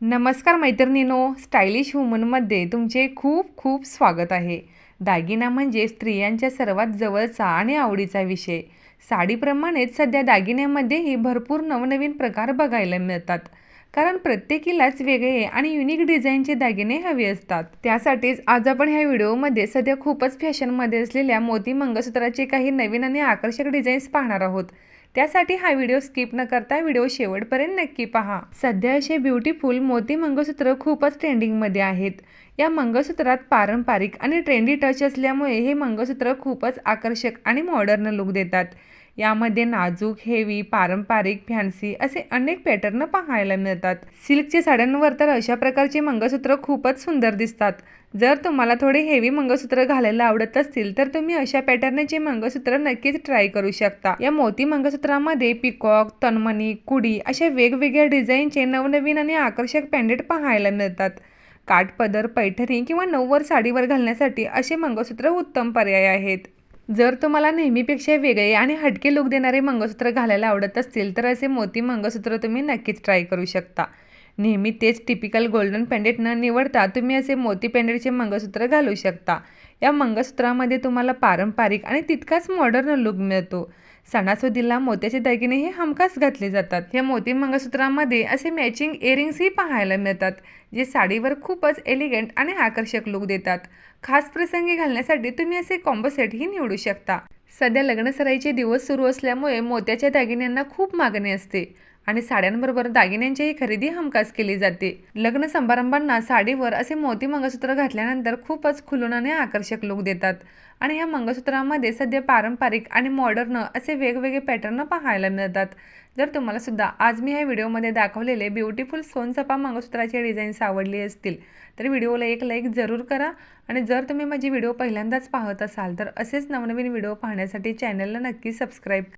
नमस्कार मैत्रिणीनो स्टायलिश वुमनमध्ये तुमचे खूप खूप स्वागत आहे. दागिना म्हणजे स्त्रियांच्या सर्वात जवळचा आणि आवडीचा विषय. साडीप्रमाणेच सध्या दागिन्यामध्येही भरपूर नवनवीन प्रकार बघायला मिळतात. कारण प्रत्येकीलाच वेगळे आणि युनिक डिझाईनचे दागिने हवे असतात. त्यासाठीच आज आपण ह्या व्हिडिओमध्ये सध्या खूपच फॅशनमध्ये असलेल्या मोती मंगळसूत्राचे काही नवीन आणि आकर्षक डिझाईन्स पाहणार आहोत. त्यासाठी हा व्हिडिओ स्किप न करता व्हिडिओ शेवटपर्यंत नक्की पहा. सध्या असे ब्युटिफुल मोती मंगळसूत्र खूपच ट्रेंडिंगमध्ये आहेत. या मंगळसूत्रात पारंपरिक आणि ट्रेंडी टच असल्यामुळे हे मंगळसूत्र खूपच आकर्षक आणि मॉडर्न लुक देतात. यामध्ये नाजूक हेवी पारंपरिक फॅन्सी असे अनेक पॅटर्न पाहायला मिळतात. सिल्कच्या साड्यांवर तर अशा प्रकारचे मंगळसूत्र खूपच सुंदर दिसतात. जर तुम्हाला थोडे हेवी मंगळसूत्र घालायला आवडत असतील तर तुम्ही अशा पॅटर्नचे मंगळसूत्र नक्कीच ट्राय करू शकता. या मोती मंगळसूत्रामध्ये पिकॉक तन्मणी कुडी अशा वेगवेगळ्या डिझाईनचे नवनवीन आणि आकर्षक पॅन्डेट पाहायला मिळतात. काठपदर पैठणी किंवा नऊवार साडीवर घालण्यासाठी असे मंगळसूत्र उत्तम पर्याय आहेत. जर तुम्हाला नेहमीपेक्षा वेगळे आणि हटके लुक देणारे मंगळसूत्र घालायला आवडत असतील तर असे मोती मंगळसूत्र तुम्ही नक्कीच ट्राय करू शकता. नेहमी तेच टिपिकल गोल्डन पेंडेट न निवडता तुम्ही असे मोती पेंडेटचे मंगळसूत्र घालू शकता. या मंगळसूत्रामध्ये तुम्हाला पारंपरिक आणि तितकाच मॉडर्न लुक मिळतो. सणासुदीला मोत्याचे दागिने हे हमखास घातले जातात. या मोती मंगळसूत्रामध्ये असे मॅचिंग इयरिंग्सही पाहायला मिळतात जे साडीवर खूपच एलिगंट आणि आकर्षक लुक देतात. खास प्रसंगी घालण्यासाठी तुम्ही असे कॉम्बो सेटही निवडू शकता. सध्या लग्नसराईचे दिवस सुरू असल्यामुळे मोत्याच्या दागिन्यांना खूप मागणी असते. आणि साड्यांबरोबर दागिन्यांचीही खरेदी हमखास केली जाते. लग्न समारंभांना साडीवर असे मोती मंगळसूत्र घातल्यानंतर खूपच खुलून आणि आकर्षक लुक देतात. आणि ह्या मंगळसूत्रामध्ये सध्या पारंपरिक आणि मॉडर्न असे वेगवेगळे पॅटर्न पाहायला मिळतात. जर तुम्हाला सुद्धा आज मी ह्या व्हिडिओमध्ये दाखवलेले ब्युटिफुल सोनसपा मंगळसूत्राचे डिझाईन्स आवडली असतील तर व्हिडिओला एक लाईक जरूर करा. आणि जर तुम्ही माझी व्हिडिओ पहिल्यांदाच पाहत असाल तर असेच नवनवीन व्हिडिओ पाहण्यासाठी चॅनलला नक्की सबस्क्राईब